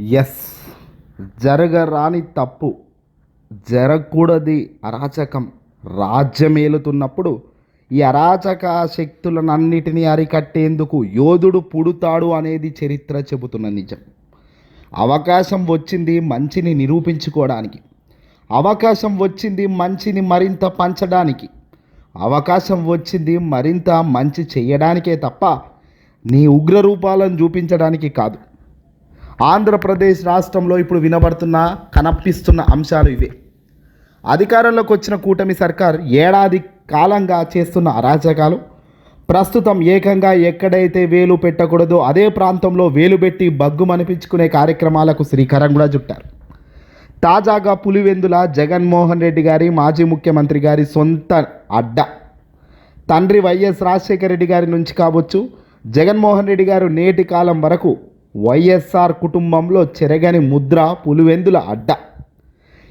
Yes. జరగరాని తప్పు జరగకూడది అరాచకం. రాజ్యమేలుతున్నప్పుడు ఈ అరాచక శక్తులనన్నిటినీ అరికట్టేందుకు యోధుడు పుడుతాడు అనేది చరిత్ర చెబుతున్న నిజం. అవకాశం వచ్చింది మంచిని నిరూపించుకోవడానికి. అవకాశం వచ్చింది మంచిని మరింత పంచడానికి. అవకాశం వచ్చింది మరింత మంచి చేయడానికే తప్ప నీ ఉగ్ర రూపాలను చూపించడానికి కాదు. ఆంధ్రప్రదేశ్ రాష్ట్రంలో ఇప్పుడు వినబడుతున్న కనిపిస్తున్న అంశాలు ఇవే. అధికారంలోకి వచ్చిన కూటమి సర్కార్ ఏడాది కాలంగా చేస్తున్న అరాచకాలు ప్రస్తుతం ఏకంగా ఎక్కడైతే వేలు పెట్టకూడదో అదే ప్రాంతంలో వేలు పెట్టి బగ్గుమనిపించుకునే కార్యక్రమాలకు శ్రీకారం కూడా చుట్టారు. తాజాగా పులివెందుల జగన్మోహన్ రెడ్డి గారి మాజీ ముఖ్యమంత్రి గారి సొంత అడ్డ. తండ్రి వైఎస్ రాజశేఖర రెడ్డి గారి నుంచి కావచ్చు జగన్మోహన్ రెడ్డి గారు నేటి కాలం వరకు వైఎస్ఆర్ కుటుంబంలో చెరగని ముద్ర పులివెందుల అడ్డ.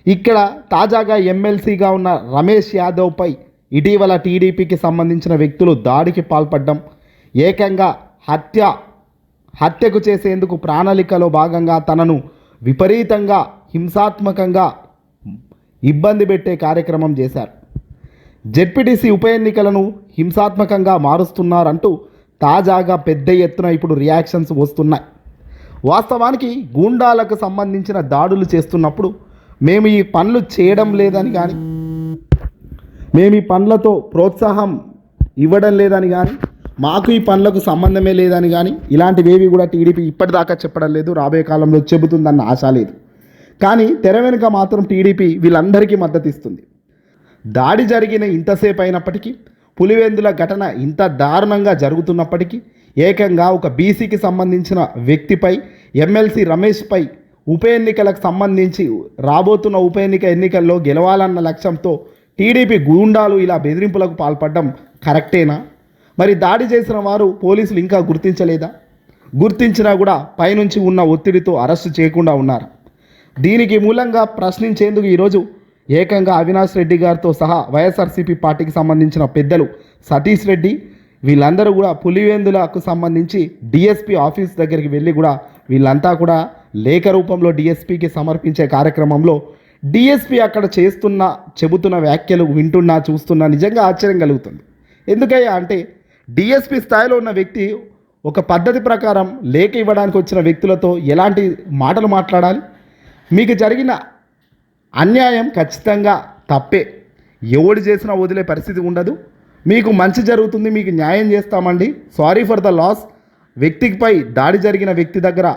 ఇక్కడ తాజాగా ఎమ్మెల్సీగా ఉన్న రమేష్ యాదవ్పై ఇటీవల టీడీపీకి సంబంధించిన వ్యక్తులు దాడికి పాల్పడ్డం ఏకంగా హత్య హత్యకు చేసేందుకు ప్రణాళికలో భాగంగా తనను విపరీతంగా హింసాత్మకంగా ఇబ్బంది పెట్టే కార్యక్రమం చేశారు. జెడ్పీటీసీ ఉప ఎన్నికలను హింసాత్మకంగా మారుస్తున్నారంటూ తాజాగా పెద్ద ఎత్తున ఇప్పుడు రియాక్షన్స్ వస్తున్నాయి. వాస్తవానికి గూండాలకు సంబంధించిన దాడులు చేస్తున్నప్పుడు మేము ఈ పనులు చేయడం లేదని కానీ మేము ఈ పనులతో ప్రోత్సాహం ఇవ్వడం లేదని కానీ మాకు ఈ పనులకు సంబంధమే లేదని కానీ ఇలాంటివేవి కూడా టీడీపీ ఇప్పటిదాకా చెప్పడం లేదు రాబోయే కాలంలో చెబుతుందన్న ఆశ లేదు. కానీ తెర వెనుక మాత్రం టీడీపీ వీళ్ళందరికీ మద్దతు ఇస్తుంది. దాడి జరిగిన ఇంతసేపు అయినప్పటికీ పులివెందుల ఘటన ఇంత దారుణంగా జరుగుతున్నప్పటికీ ఏకంగా ఒక బీసీకి సంబంధించిన వ్యక్తిపై ఎమ్మెల్సీ రమేష్పై ఉప ఎన్నికలకు సంబంధించి రాబోతున్న ఉప ఎన్నిక ఎన్నికల్లో గెలవాలన్న లక్ష్యంతో టీడీపీ గూండాలు ఇలా బెదిరింపులకు పాల్పడడం కరెక్టేనా? మరి దాడి చేసిన వారు పోలీసులు ఇంకా గుర్తించలేదా? గుర్తించినా కూడా పైనుంచి ఉన్న ఒత్తిడితో అరెస్టు చేయకుండా ఉన్నారు. దీనికి మూలంగా ప్రశ్నించేందుకు ఈరోజు ఏకంగా అవినాష్ రెడ్డి గారితో సహా వైఎస్ఆర్సీపీ పార్టీకి సంబంధించిన పెద్దలు సతీష్ రెడ్డి వీళ్ళందరూ కూడా పులివేందులకు సంబంధించి డిఎస్పి ఆఫీస్ దగ్గరికి వెళ్ళి కూడా వీళ్ళంతా కూడా లేఖ రూపంలో డిఎస్పికి సమర్పించే కార్యక్రమంలో డిఎస్పి అక్కడ చేస్తున్న చెబుతున్న వ్యాఖ్యలు వింటున్నా చూస్తున్నా నిజంగా ఆశ్చర్యం కలుగుతుంది. ఎందుకయ్యా అంటే డిఎస్పి స్థాయిలో ఉన్న వ్యక్తి ఒక పద్ధతి ప్రకారం లేఖ ఇవ్వడానికి వచ్చిన వ్యక్తులతో ఎలాంటి మాటలు మాట్లాడాలి? మీకు జరిగిన అన్యాయం ఖచ్చితంగా తప్పే. ఎవడు చేసినా వదిలే పరిస్థితి ఉండదు. మీకు మంచి జరుగుతుంది మీకు న్యాయం చేస్తామండి. సారీ ఫర్ ద లాస్ వ్యక్తిపై దాడి జరిగిన వ్యక్తి దగ్గర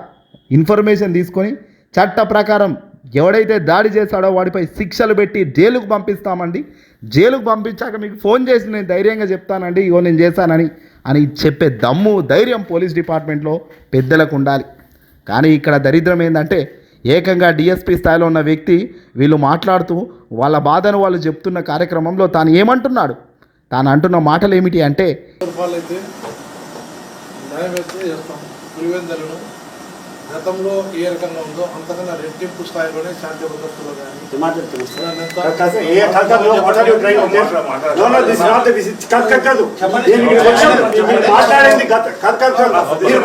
ఇన్ఫర్మేషన్ తీసుకొని చట్ట ప్రకారం ఎవడైతే దాడి చేశాడో వాడిపై శిక్షలు పెట్టి జైలుకు పంపిస్తామండి. జైలుకు పంపించాక మీకు ఫోన్ చేసి నేను ధైర్యంగా చెప్తానండి ఇగో నేను చేశానని అని చెప్పే దమ్ము ధైర్యం పోలీస్ డిపార్ట్మెంట్లో పెద్దలకు ఉండాలి. కానీ ఇక్కడ దరిద్రం ఏంటంటే ఏకంగా డిఎస్పీ స్థాయిలో ఉన్న వ్యక్తి వీళ్ళు మాట్లాడుతూ వాళ్ళ బాధను వాళ్ళు చెప్తున్న కార్యక్రమంలో తాను ఏమంటున్నాడు? తాను అంటున్న మాటలు ఏమిటి అంటే గతంలో ఏ రకంగా ఉందో అంతకన్నా రెట్టింపు స్థాయిలోనే శాంతి భద్రతలో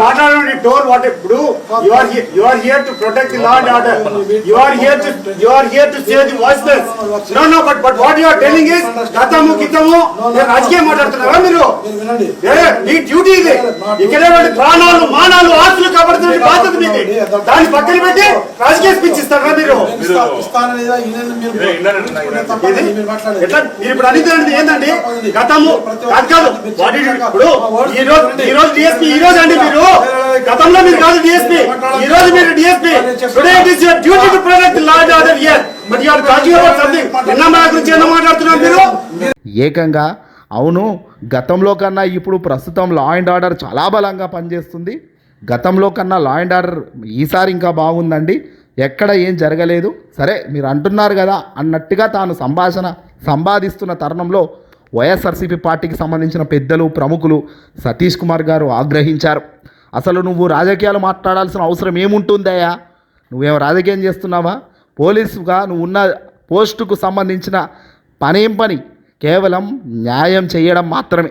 మాట్లాడండి టోల్ వాట్ ఇప్పుడు you are you are here to protect the law and order you are here to you are here to say the voiceless no no but but what you are telling is గతము గితము నేను రాజకీయం మాట్లాడుతున్నారా మీరు? మీరు వినండి. ఏ, మీ duty ఇది. ఇక్కడే వాళ్ళ ప్రాణాలు మానాలు ఆస్తులు కాపాడుతున్న బాధ్యత మీది దాన్ని పక్కన పెట్టి రాజకీయ స్పీచ్ ఇస్తారా మీరు? మీరు. ఎట్లా? ఇప్పుడు అనేది ఏంటండి గతము కాదు ఇప్పుడు ఈ రోజు ఈ రోజు డిఎస్పీ ఈ రోజు అండి మీరు. గతంలో మీరు కాదు డిఎస్పీ ఈ రోజు మీరు DSP today it is your duty to protect law and order here but you are talking about something ఎన్నమ్మా గురించి ఎన్నో మాట్లాడుతున్నారు మీరు? ఏకంగా అవును గతంలో కన్నా ఇప్పుడు ప్రస్తుతం లా అండ్ ఆర్డర్ చాలా బలంగా పనిచేస్తుంది. గతంలో కన్నా లా అండ్ ఆర్డర్ ఈసారి ఇంకా బాగుందండి. ఎక్కడ ఏం జరగలేదు. సరే మీరు అంటున్నారు కదా అన్నట్టుగా తాను సంభాషణ సంపాదిస్తున్న తరుణంలో వైఎస్ఆర్సీపీ పార్టీకి సంబంధించిన పెద్దలు ప్రముఖులు సతీష్ కుమార్ గారు ఆగ్రహించారు. అసలు నువ్వు రాజకీయాలు మాట్లాడాల్సిన అవసరం ఏముంటుందయ్యా? నువ్వేం రాజకీయం చేస్తున్నావా? పోలీసుగా నువ్వు ఉన్న పోస్టుకు సంబంధించిన పనేం పని? కేవలం న్యాయం చేయడం మాత్రమే.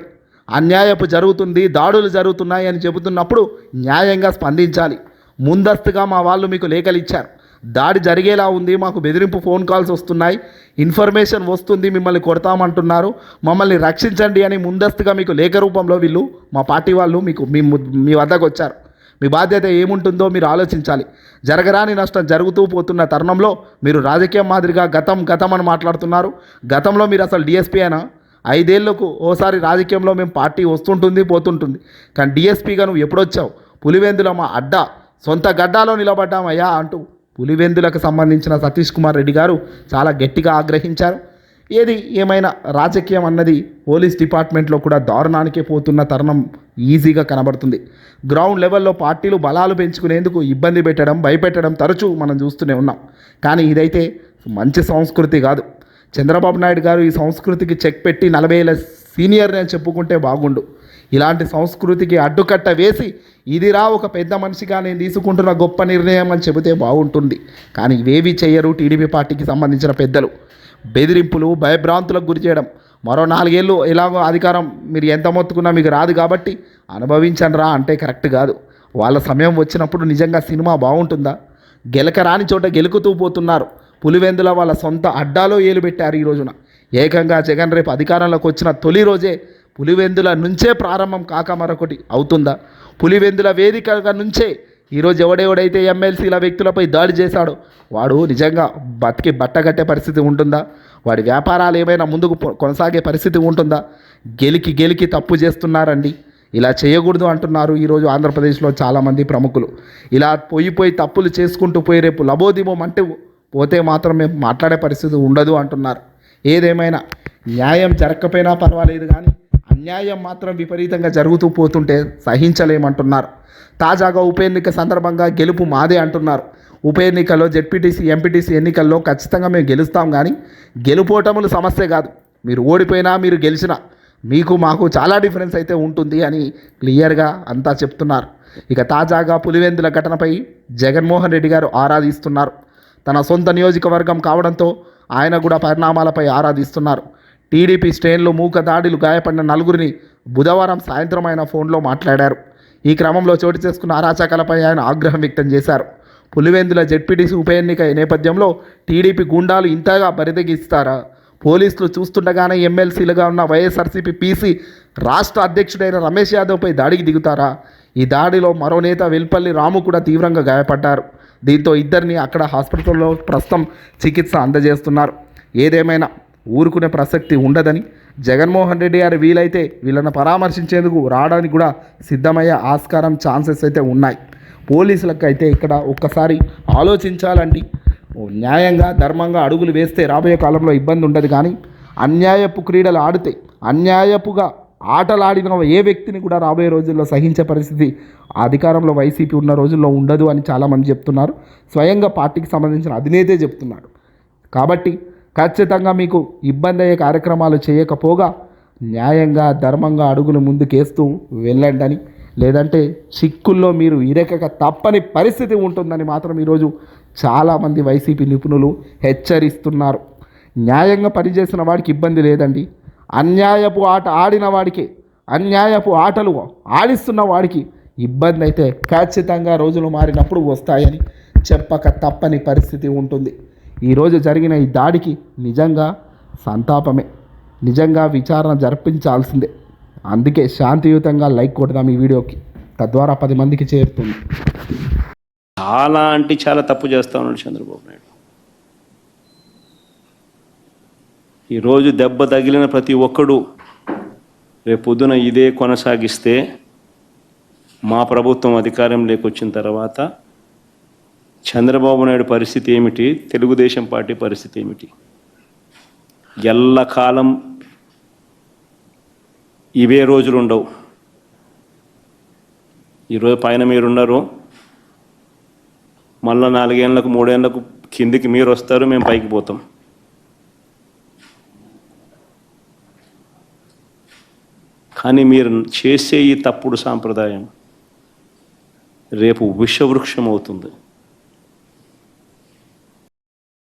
అన్యాయపు జరుగుతుంది దాడులు జరుగుతున్నాయి అని చెబుతున్నప్పుడు న్యాయంగా స్పందించాలి. ముందస్తుగా మా వాళ్ళు మీకు లేఖలు ఇచ్చారు. దాడి జరిగేలా ఉంది మాకు బెదిరింపు ఫోన్ కాల్స్ వస్తున్నాయి ఇన్ఫర్మేషన్ వస్తుంది మిమ్మల్ని కొడతామంటున్నారు మమ్మల్ని రక్షించండి అని ముందస్తుగా మీకు లేఖ రూపంలో వీళ్ళు మా పార్టీ వాళ్ళు మీకు మీ మీ వద్దకు వచ్చారు. మీ బాధ్యత ఏముంటుందో మీరు ఆలోచించాలి. జరగరాని నష్టం జరుగుతూ పోతున్న తరుణంలో మీరు రాజకీయం మాదిరిగా గతం గతం అని మాట్లాడుతున్నారు. గతంలో మీరు అసలు డిఎస్పీ అయినా ఐదేళ్ళకు ఓసారి రాజకీయంలో మేము పార్టీ వస్తుంటుంది పోతుంటుంది. కానీ డిఎస్పీగా నువ్వు ఎప్పుడొచ్చావు? పులివెందుల మా అడ్డ. సొంత గడ్డాలో నిలబడ్డామయ్యా అంటూ పులివెందులకు సంబంధించిన సతీష్ కుమార్ రెడ్డి గారు చాలా గట్టిగా ఆగ్రహించారు. ఏది ఏమైనా రాజకీయం అన్నది పోలీస్ డిపార్ట్మెంట్లో కూడా దారుణానికే పోతున్న తరుణం ఈజీగా కనబడుతుంది. గ్రౌండ్ లెవెల్లో పార్టీలు బలాలు పెంచుకునేందుకు ఇబ్బంది పెట్టడం భయపెట్టడం తరచూ మనం చూస్తూనే ఉన్నాం. కానీ ఇదైతే మంచి సంస్కృతి కాదు. చంద్రబాబు నాయుడు గారు ఈ సంస్కృతికి చెక్ పెట్టి నలభై ఏళ్ళ సీనియర్ అని చెప్పుకుంటే బాగుండు. ఇలాంటి సంస్కృతికి అడ్డుకట్ట వేసి ఇదిరా ఒక పెద్ద మనిషిగా నేను తీసుకుంటున్న గొప్ప నిర్ణయం అని చెబితే బాగుంటుంది. కానీ ఇవేవి చేయరు టీడీపీ పార్టీకి సంబంధించిన పెద్దలు. బెదిరింపులు భయభ్రాంతులకు గురి చేయడం. మరో నాలుగేళ్ళు ఎలాగో అధికారం మీరు ఎంత మొత్తుకున్నా మీకు రాదు కాబట్టి అనుభవించండి రా అంటే కరెక్ట్ కాదు. వాళ్ళ సమయం వచ్చినప్పుడు నిజంగా సినిమా బాగుంటుందా? గెలక రాని చోట గెలుకుతూ పోతున్నారు. పులివెందుల వాళ్ళ సొంత అడ్డాలో ఏలు పెట్టారు ఈ రోజున. ఏకంగా జగన్ రేపు అధికారంలోకి వచ్చిన తొలి రోజే పులివెందుల నుంచే ప్రారంభం కాక మరొకటి అవుతుందా? పులివెందుల వేదికగా నుంచే ఈరోజు ఎవడెవడైతే ఎమ్మెల్సీల వ్యక్తులపై దాడి చేశాడో వాడు నిజంగా బతికి బట్టగట్టే పరిస్థితి ఉంటుందా? వాడి వ్యాపారాలు ఏమైనా ముందుకు కొనసాగే పరిస్థితి ఉంటుందా? గెలికి గెలికి తప్పు చేస్తున్నారండి. ఇలా చేయకూడదు అంటున్నారు ఈరోజు ఆంధ్రప్రదేశ్లో చాలామంది ప్రముఖులు. ఇలా పోయి పోయి తప్పులు చేసుకుంటూ పోయి రేపు లబోదిబం అంటే పోతే మాత్రం మేము మాట్లాడే పరిస్థితి ఉండదు అంటున్నారు. ఏదేమైనా న్యాయం జరగకపోయినా పర్వాలేదు కానీ అన్యాయం మాత్రం విపరీతంగా జరుగుతూ పోతుంటే సహించలేమంటున్నారు. తాజాగా ఉప ఎన్నిక సందర్భంగా గెలుపు మాదే అంటున్నారు. ఉప ఎన్నికల్లో జెడ్పీటీసీ ఎంపీటీసీ ఎన్నికల్లో ఖచ్చితంగా మేము గెలుస్తాం కానీ గెలుపోటములు సమస్య కాదు. మీరు ఓడిపోయినా మీరు గెలిచినా మీకు మాకు చాలా డిఫరెన్స్ అయితే ఉంటుంది అని క్లియర్గా అంతా చెప్తున్నారు. ఇక తాజాగా పులివెందుల ఘటనపై జగన్మోహన్ రెడ్డి గారు ఆరాధిస్తున్నారు. తన సొంత నియోజకవర్గం కావడంతో ఆయన కూడా పరిణామాలపై ఆరాధిస్తున్నారు. టీడీపీ శ్రేణులు మూక దాడులు గాయపడిన నలుగురిని బుధవారం సాయంత్రం ఆయన ఫోన్లో మాట్లాడారు. ఈ క్రమంలో చోటు చేసుకున్న అరాచకాలపై ఆయన ఆగ్రహం వ్యక్తం చేశారు. పులివెందుల జెడ్పీటీసీ ఉప ఎన్నిక నేపథ్యంలో టీడీపీ గుండాలు ఇంతగా బరిదగిస్తారా? పోలీసులు చూస్తుండగానే ఎమ్మెల్సీలుగా ఉన్న వైఎస్ఆర్సీపీ పీసీ రాష్ట్ర అధ్యక్షుడైన రమేష్ యాదవ్పై దాడికి దిగుతారా? ఈ దాడిలో మరో నేత వెల్పల్లి రాము కూడా తీవ్రంగా గాయపడ్డారు. దీంతో ఇద్దరిని అక్కడ హాస్పిటల్లో ప్రస్తుతం చికిత్స అందజేస్తున్నారు. ఏదేమైనా ఊరుకునే ప్రసక్తి ఉండదని జగన్మోహన్ రెడ్డి గారు వీలైతే వీళ్ళని పరామర్శించేందుకు రావడానికి కూడా సిద్ధమయ్యే ఆస్కారం ఛాన్సెస్ అయితే ఉన్నాయి. పోలీసులకు అయితే ఇక్కడ ఒక్కసారి ఆలోచించాలండి న్యాయంగా ధర్మంగా అడుగులు వేస్తే రాబోయే కాలంలో ఇబ్బంది ఉండదు కానీ అన్యాయపు క్రీడలు ఆడితే అన్యాయపుగా ఆటలాడిన ఏ వ్యక్తిని కూడా రాబోయే రోజుల్లో సహించే పరిస్థితి అధికారంలో వైసీపీ ఉన్న రోజుల్లో ఉండదు అని చాలామంది చెప్తున్నారు. స్వయంగా పార్టీకి సంబంధించిన అధినేతే చెప్తున్నాడు. కాబట్టి ఖచ్చితంగా మీకు ఇబ్బంది అయ్యే కార్యక్రమాలు చేయకపోగా న్యాయంగా ధర్మంగా అడుగులు ముందుకేస్తూ వెళ్ళండి అని. లేదంటే చిక్కుల్లో మీరు ఇరకక తప్పని పరిస్థితి ఉంటుందని మాత్రం ఈరోజు చాలామంది వైసీపీ నిపుణులు హెచ్చరిస్తున్నారు. న్యాయంగా పనిచేసిన వాడికి ఇబ్బంది లేదండి. అన్యాయపు ఆట ఆడిన వాడికి అన్యాయపు ఆటలు ఆడిస్తున్న వాడికి ఇబ్బంది అయితే ఖచ్చితంగా రోజులు మారినప్పుడు వస్తాయని చెప్పక తప్పని పరిస్థితి ఉంటుంది. ఈరోజు జరిగిన ఈ దాడికి నిజంగా సంతాపమే. నిజంగా విచారణ జరిపించాల్సిందే. అందుకే శాంతియుతంగా లైక్ కొడదాం ఈ వీడియోకి. తద్వారా పది మందికి చేరుతుంది. చాలా అంటే చాలా తప్పు చేస్తా ఉన్నాడు చంద్రబాబు నాయుడు. ఈరోజు దెబ్బ తగిలిన ప్రతి ఒక్కడు రేపు పొద్దున ఇదే కొనసాగిస్తే మా ప్రభుత్వం అధికారంలోకి వచ్చిన తర్వాత చంద్రబాబు నాయుడు పరిస్థితి ఏమిటి? తెలుగుదేశం పార్టీ పరిస్థితి ఏమిటి? ఎల్లకాలం ఇవే రోజులు ఉండవు. ఈరోజు పైన మీరున్నారు మళ్ళీ నాలుగేళ్ళకు మూడేళ్ళకు కిందికి మీరు వస్తారు మేము పైకి పోతాం. కానీ మీరు చేసే ఈ తప్పుడు సాంప్రదాయం రేపు విషవృక్షం అవుతుంది